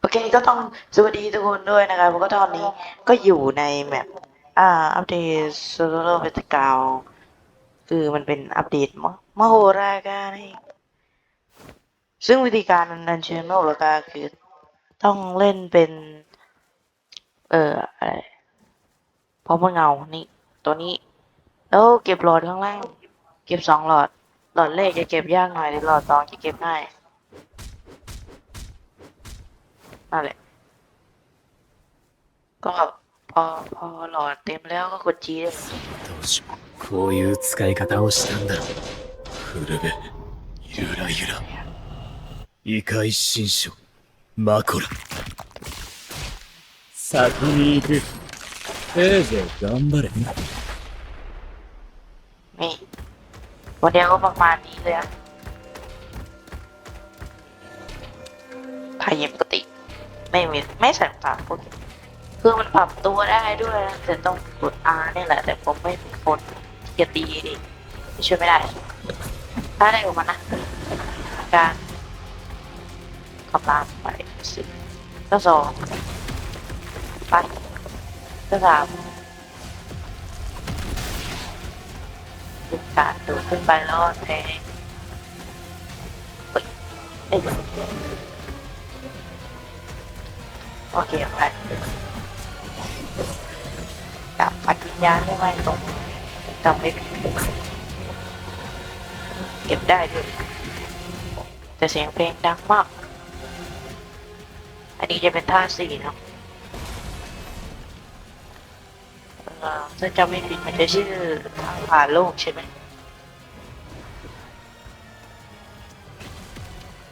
โอเคก็ต้องสวัสดีทุกคนด้วยนะครับก็ตอนนี้ก็อยู่ในแมปอ่า อัปเดตโซโลเวตกาวคือมันเป็นอัปเดตมะมโหราการซึ่งวิธีการนันเชิญมโหราการคือต้องเล่นเป็น เอ่ออะไรพอมเงา นี่ ตัวนี้ แล้วเก็บหลอดข้างล่าง เก็บสองหลอด หลอดแรกจะเก็บยากหน่อยหลอดสองจะเก็บง่าย นั่นแหละ ก็พอพอหลอดเต็มแล้วก็กดจีได้เลย どうしようこういう使い方をしたんだろう古部ゆらゆら異界新書マコラ先に行くせいぜい頑張れ นี่วันเดียวก็ประมาณนี้เลยอะพายิปกติ ไม่มีไม่ใส่ตาพวกคือมันปรับตัวได้ด้วยนะแต่ต้องกด R นี่แหละ แต่ผมไม่เป็นคนที่จะตีดิช่วยไม่ได้ ถ้าได้ออกมานะ การกำลังไปสิก็สองไปก็สามเป็นการดูขึ้นไปแล้วแทงเฮ้ยเอ้ โอเคไปจับปัดวิญญาณได้ไหมตรงจำไม่ได้เก็บได้ด้วยแต่เสียงเพลงดังมาก อันนี้จะเป็นท่าสี่เนาะถ้าจำไม่ผิดมันจะชื่อทางผ่านโลกใช่ไหม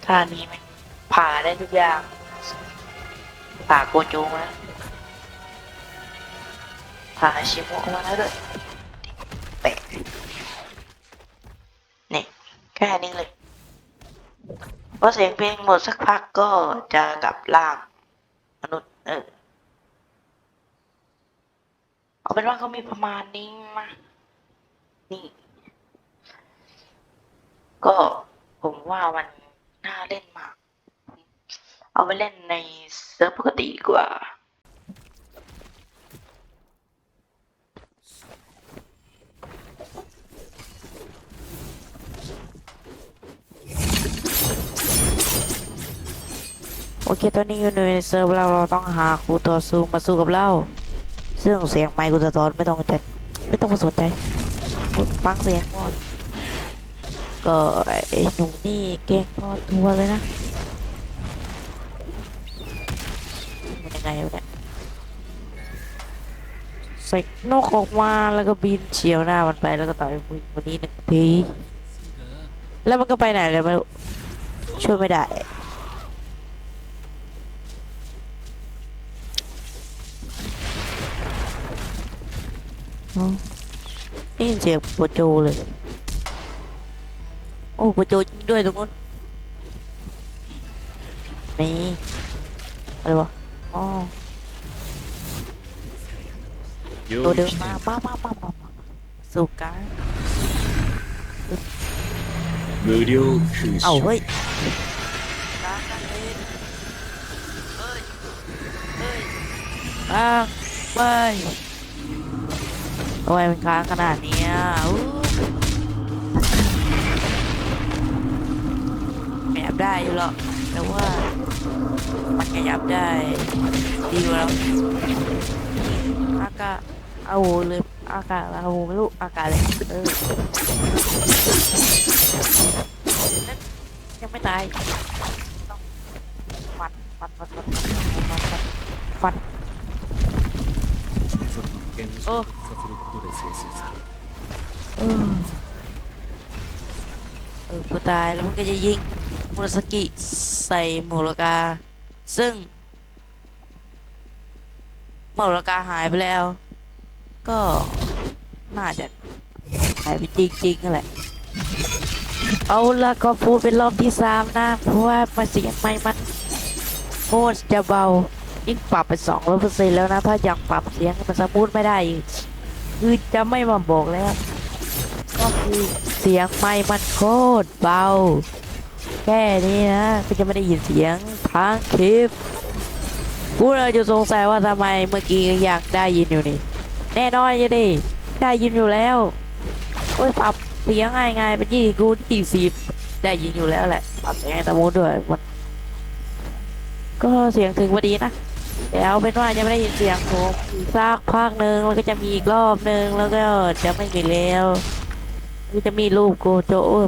ท่านี้ไหมผ่าได้ทุกอย่าง ผ่าโกจูมาแล้วผ่าชิโมะมาแล้วด้วยเปะนี่แค่นี้เลยพอเสียงเพลงหมดสักพักก็จะกลับร่างมนุษย์เออเอาเป็นว่าเขามีประมาณนี้มานี่ ก็ผมว่ามันน่าเล่น เอาไปเล่นในเซิร์ฟปกติดีกว่า โอเค ตอนนี้อยู่ในเซิร์ฟเราเราต้องหาครูต่อสู้มาสู้กับเราซึ่งเสียงไมค์กูจะตอนไม่ต้องใจไม่ต้องสนใจฟังเสียงก่อนก็ไอ้หนุ่มนี่เก่งพอตัวเลยนะ ไงเนี่ยใส่นกออกมาแล้วก็บินเฉียวหน้ามันไปแล้วก็ต่อยมือคนนี้หนึ่งทีแล้วมันก็ไปไหนเลยไม่รู้ช่วยไม่ได้อ๋อได้ยินเสียงปวดโจเลย โอ้ปวดโจจริงด้วยตรงนู้นนี่อะไรวะ อยูตัวเดิมมาป้าป้าป้าป้าสุกันไวิดีโอคือเอาเฮ้ยบ้าไปทำไมมันค้างขนาดนี้อะแอบได้อยู่หรอกแต่ว่า มันขยับได้ ดีกว่าเราอากาเอาเลยอากาเอาลูกอากาเลยเออยังไม่ตายต้องฟันฟันฟันฟันฟันฟันโอ้เออเออกูตายแล้วมันก็จะยิงมูรสกิใส่หมูลกา ซึ่งหมูรกาหายไปแล้ว ก็น่าจะหายไปจริงๆนั่นแหละ เอาละก็พูดเป็นรอบที่สามนะ เพราะว่ามาเสียงไม่มันโคตรจะเบา ยิ่งปรับไปสองร้อยเปอร์เซ็นต์แล้วนะ ถ้ายังปรับเสียงมันสมูทไม่ได้ คือจะไม่มาบอกแล้ว ก็คือเสียงไม่มันโคตรเบา แค่นี้นะก็จะไม่ได้ยินเสียงทางคลิปกูเลยจะสงสัยว่าทำไมเมื่อกี้อยากได้ยินอยู่นี่ แน่นอนจะดิได้ยินอยู่แล้วโอ้ยปรับเสียงง่ายง่ายๆเป็นยี่กูยี่สิบได้ยินอยู่แล้วแหละปรับเสียงตะมูด้วยมันก็เสียงถึงพอดีนะแต่เอาเป็นว่าจะไม่ได้ยินเสียงผมอีกสักพักหนึ่งแล้วก็จะมีอีกรอบหนึ่งแล้วก็จะไม่มีแล้วก็จะมีรูปโกโจเออ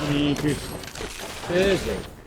이그 세세 그,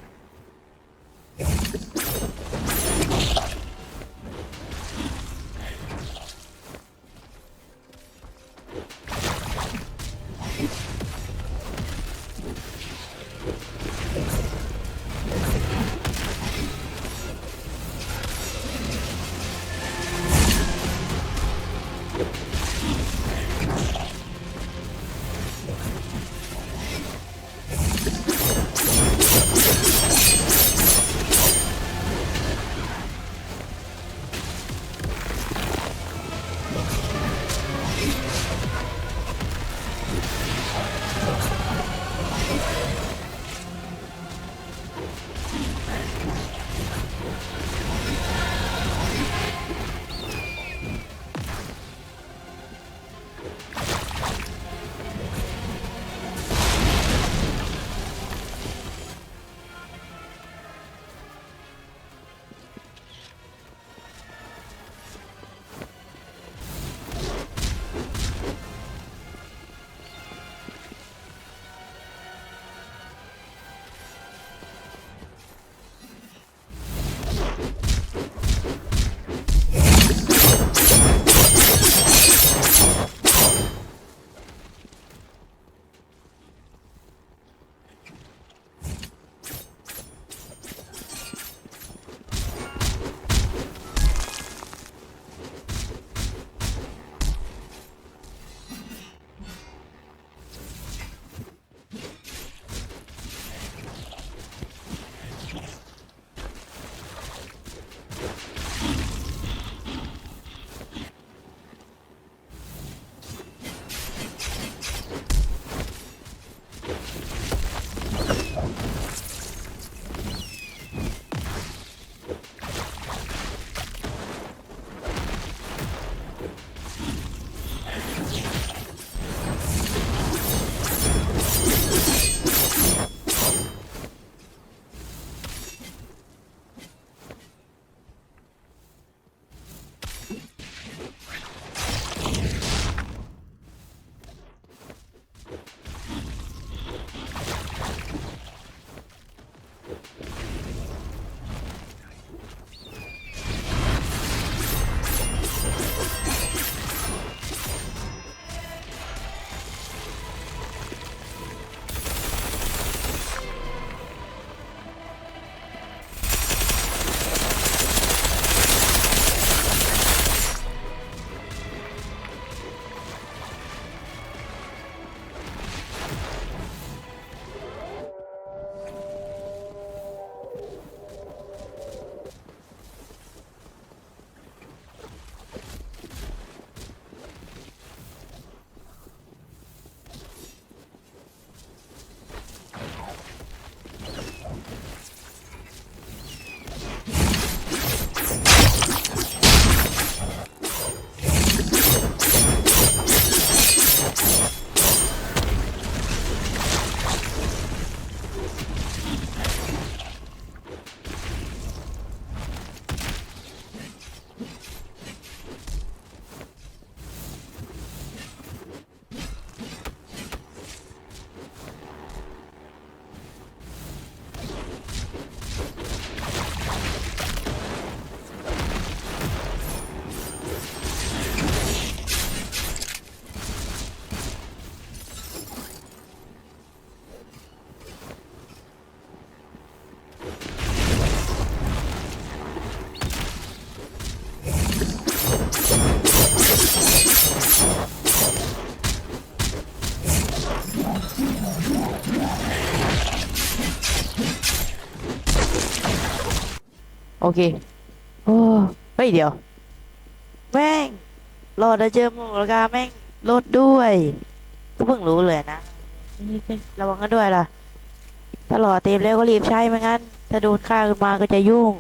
โอเคโอ้เฮ้ยเดี๋ยว แม่งรอดแล้วเจอหมูราคาแม่งลดด้วยก็เพิ่งรู้เลยนะระวังกันด้วยล่ะถ้าหล่อเต็มแล้วก็รีบใช้ไม่งั้น ถ้าโดนฆ่าขึ้นมาก็จะยุ่ง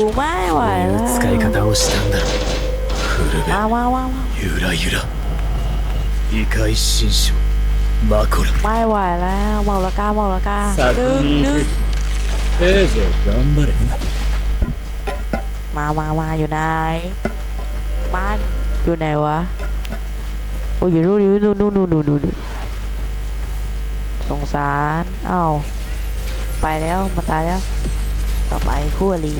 กูไม่ไหว こうい แล้ว う使い方をしたんだろフルベ มามามามา ゆらゆら異界新種マコル ไม่ไหวแล้วเมาละกาเมาละกา 先 ดึง に ดึ 行 ง くせいぜい頑張れ มามามาอยู่ไหนมันอยู่ไหนวะโอ้ยอยู่นู่นอยู่นู่นนู่นนู่นนู่นนู่นสงสารเอ้าไปแล้วมันตายแล้ว ต่อไปคู่อรี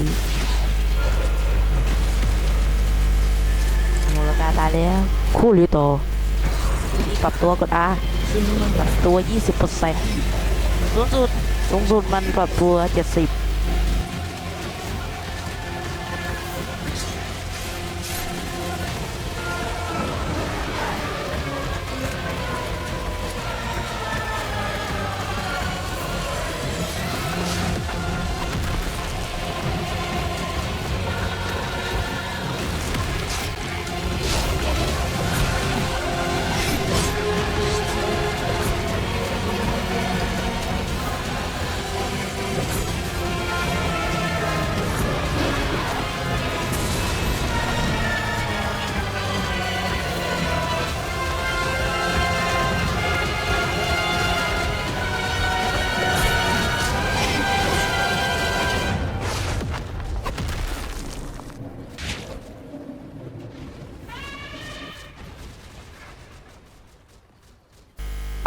ตายแล้วคู่หรือโตปรับตัวกดอาปรับตัว 20%สูงสุดสูงสุดมันปรับตัว 70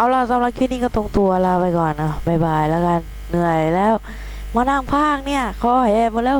เอาล่ะสำหรับคลิปนี้ก็ตรงตัวลาไปก่อนนะบายบายแล้วกันเหนื่อยแล้ว มานั่งพากเนี่ยคอแหบหมดแล้ว